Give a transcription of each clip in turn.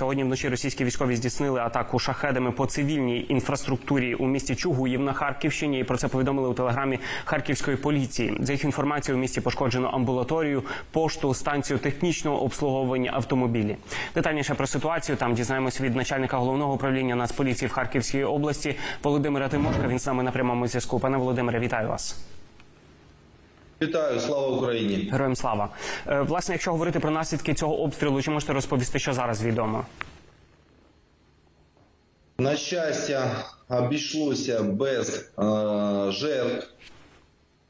Сьогодні вночі російські військові здійснили атаку шахедами по цивільній інфраструктурі у місті Чугуїв на Харківщині. І про це повідомили у телеграмі Харківської поліції. За їх інформацією, у місті пошкоджено амбулаторію, пошту, станцію технічного обслуговування автомобілі. Детальніше про ситуацію там дізнаємось від начальника головного управління Нацполіції в Харківській області Володимира Тимошка. Він з нами на прямому зв'язку. Пане Володимире, вітаю вас. Вітаю, слава Україні. Героям слава. Е, Власне, якщо говорити про наслідки цього обстрілу, чи можете розповісти, що зараз відомо? На щастя, обійшлося без е, жертв,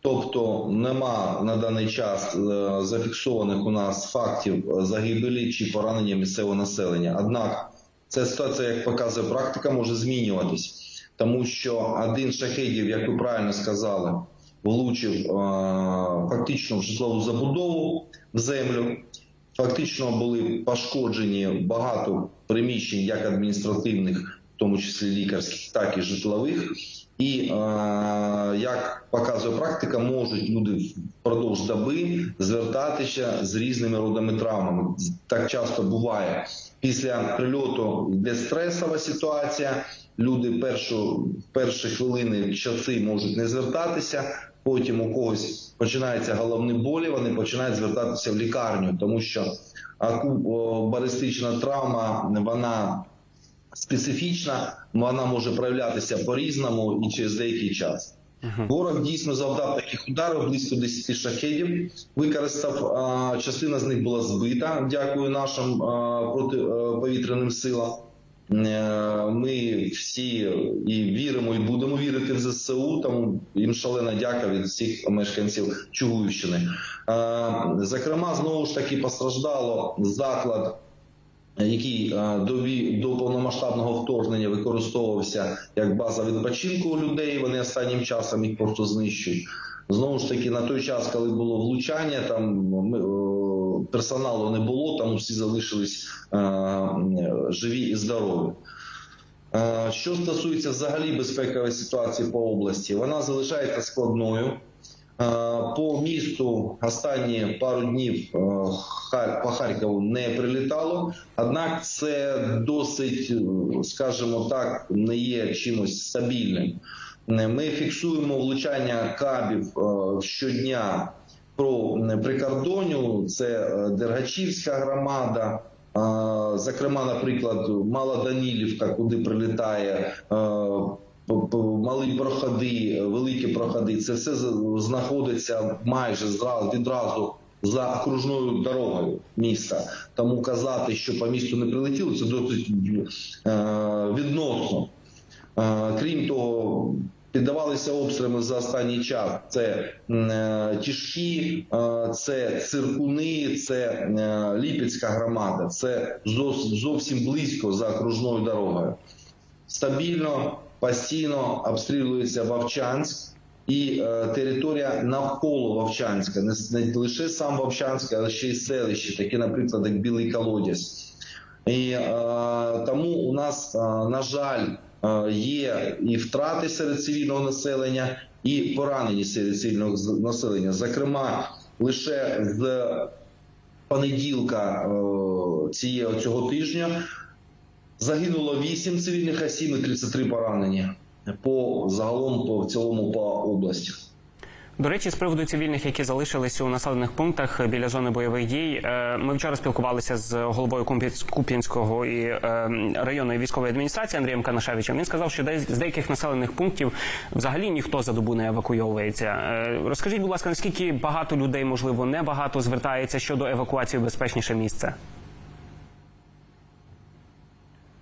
тобто нема на даний час е, зафіксованих у нас фактів загибелі чи поранення місцевого населення. Однак ця ситуація, як показує практика, може змінюватись, тому що один шахедів, як ви правильно сказали, влучив е, фактично в житлову забудову в землю. Фактично були пошкоджені багато приміщень, як адміністративних, в тому числі лікарських, так і житлових. І е, як показує практика, можуть люди впродовж доби звертатися з різними родами травмами. Так часто буває. Після прильоту йде стресова ситуація. Люди першу перші хвилини часи можуть не звертатися. Потім у когось починаються головні болі. Вони починають звертатися в лікарню, тому що акубаристична травма вона специфічна, вона може проявлятися по-різному і через деякий час. Ворог дійсно завдав таких ударів близько 10 шахедів. Використав а, частина з них була збита. Дякую нашим а, протиповітряним силам. Всі і віримо, і будемо вірити в ЗСУ. Тому їм шалена дяка від всіх мешканців Чугуївщини. Зокрема, знову ж таки постраждало заклад який до до повномасштабного вторгнення використовувався як база відпочинку у людей. Вони останнім часом їх просто знищують. Знову ж таки, на той час, коли було влучання, там ми, персоналу не було, там всі залишились е, живі і здорові. Е, Що стосується взагалі безпекової ситуації по області, вона залишається складною. Е, По місту останні пару днів е, по Харкову не прилітало. Однак це досить, скажімо так, не є чимось стабільним. Ми фіксуємо влучання кабів щодня про прикордоню. Це Дергачівська громада. Зокрема, наприклад, Мала Данілівка, куди прилітає малі проходи, великі проходи. Це все знаходиться майже відразу за окружною дорогою міста. Тому казати, що по місту не прилетіло, це досить е, відносно. Е, Крім того, піддавалися обстрілами за останній час. Це е, тяжкі, е, це циркуни, це е, Ліпецька громада. Це зовсім близько за окружною дорогою. Стабільно, постійно обстрілюється Вовчанськ і е, територія навколо Вовчанська. Не, не лише сам Вовчанськ, але ще й селище, таке, наприклад, як Білий Колодязь. І е, тому у нас, е, на жаль, є і втрати серед цивільного населення, і поранені серед цивільного населення. Зокрема, лише з понеділка е, цієї цього тижня загинуло 8 цивільних осіб і 33 поранені по загалом по цілому по області. До речі, з приводу цивільних, які залишилися у населених пунктах біля зони бойових дій, е, ми вчора спілкувалися з головою Куп'янськ- Куп'янського і е, районної військової адміністрації Андрієм Канашевичем. Він сказав, що з деяких населених пунктів взагалі ніхто за добу не евакуйовується. Е, Розкажіть, будь ласка, наскільки багато людей, можливо, небагато звертається щодо евакуації в безпечніше місце?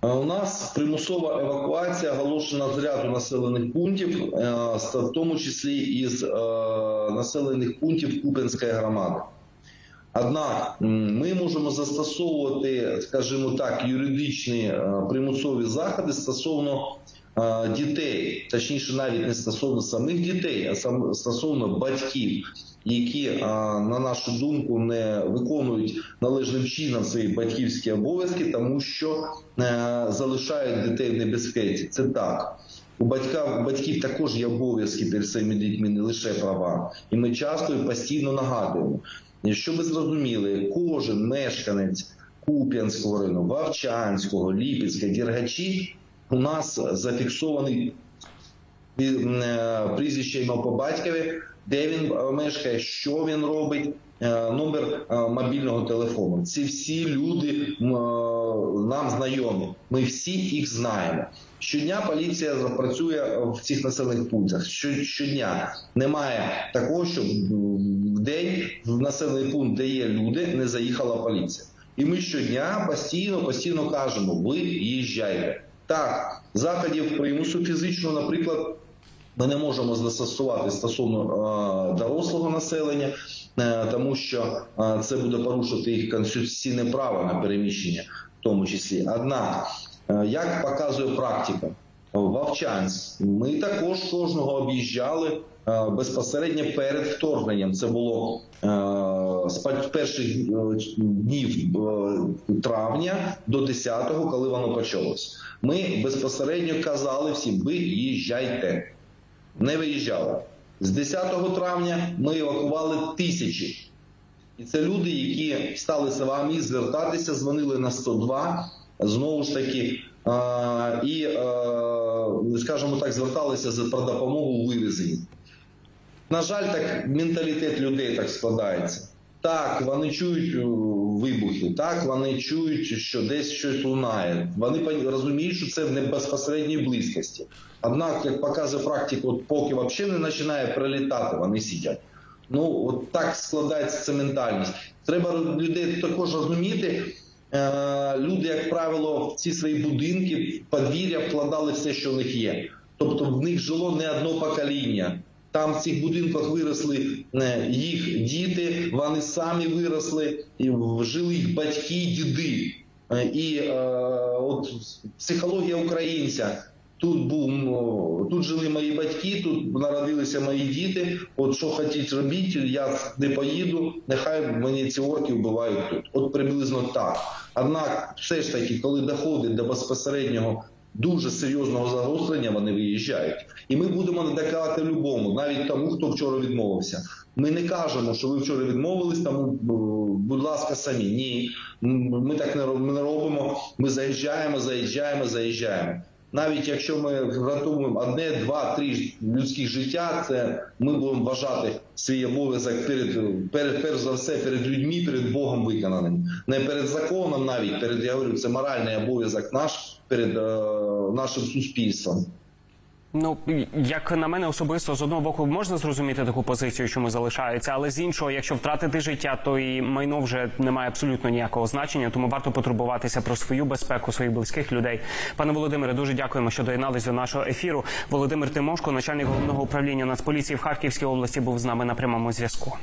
У нас примусова евакуація оголошена з ряду населених пунктів, е, в тому числі із е, населених пунктів Купенської громади. Однак ми можемо застосовувати, скажімо так, юридичні е, примусові заходи стосовно дітей, точніше, навіть не стосовно самих дітей, а стосовно батьків, які, на нашу думку, не виконують належним чином свої батьківські обов'язки, тому що е, залишають дітей в небезпеці. Це так. У батька, у батьків також є обов'язки перед своїми дітьми, не лише права. І ми часто і постійно нагадуємо. І Щоб ви зрозуміли, кожен мешканець Куп'янського району, Вовчанського, Ліпецька, Дергачі у нас зафіксований е, прізвище ім'я по батькові, де він е, мешкає, що він робить, е, номер мобільного телефону. Ці всі люди нам знайомі. Ми всі їх знаємо. Щодня поліція запрацює в цих населених пунктах. Щодня немає такого, щоб в день в населений пункт, де є люди, не заїхала поліція. І ми щодня постійно, постійно кажемо: ви їжджайте. Так, заходів примусу фізичного, наприклад, ми не можемо застосувати стосовно е, дорослого населення, е, тому що е, це буде порушити їх конституційне право на переміщення, в тому числі. Однак, як показує практика, Вовчанськ, ми також кожного об'їжджали безпосередньо перед вторгненням. Це було е, з пер- перших е, днів е, травня до 10-го, коли воно почалось. Ми безпосередньо казали всім: ви їжджайте не виїжджали. З 10 травня ми евакували тисячі. І це люди, які стали самі звертатися, дзвонили на 102, знову ж таки, і, е, скажімо так, зверталися про допомогу у вивезенні. На жаль, так менталітет людей так складається. Так, вони чують е, вибухи, так, вони чують, що десь щось лунає. Вони розуміють, що це в небезпосередній близькості. Однак, як показує практика, от поки взагалі не починає прилітати, вони сидять. Ну, от так складається ця ментальність. Треба людей також розуміти. Е, люди, як правило, в ці свої будинки, подвір'я вкладали все, що в них є. Тобто в них жило не одно покоління. Там в цих будинках виросли е, їх діти, вони самі виросли, і жили їх батьки, діди. Е, І е, от психологія українця. Тут був тут жили мої батьки, тут народилися мої діти. От що хотіть робіть, я не поїду. Нехай мені ці орки вбивають тут. От приблизно так. Однак, все ж таки, коли доходить до безпосереднього дуже серйозного загострення, вони виїжджають. І ми будемо надакати любому, навіть тому, хто вчора відмовився. Ми не кажемо, що ви вчора відмовились, тому е, будь ласка, самі. Ні, ми так не роб- не робимо. Ми заїжджаємо, заїжджаємо, заїжджаємо. Навіть якщо ми врятуємо одне, два, три людських життя, це ми будемо вважати свій обов'язок перед, перед перш за все перед людьми, перед Богом виконаним. Не перед законом, навіть перед я говорю, це моральний обов'язок наш перед е, нашим суспільством. Ну як на мене особисто з одного боку можна зрозуміти таку позицію, що ми залишаються, але з іншого, якщо втратити життя, то і майно вже не має абсолютно ніякого значення. Тому варто потурбуватися про свою безпеку, своїх близьких людей. Пане Володимире, дуже дякуємо, що доєднались до нашого ефіру. Володимир Тимошко, начальник головного управління Нацполіції в Харківській області, був з нами на прямому зв'язку.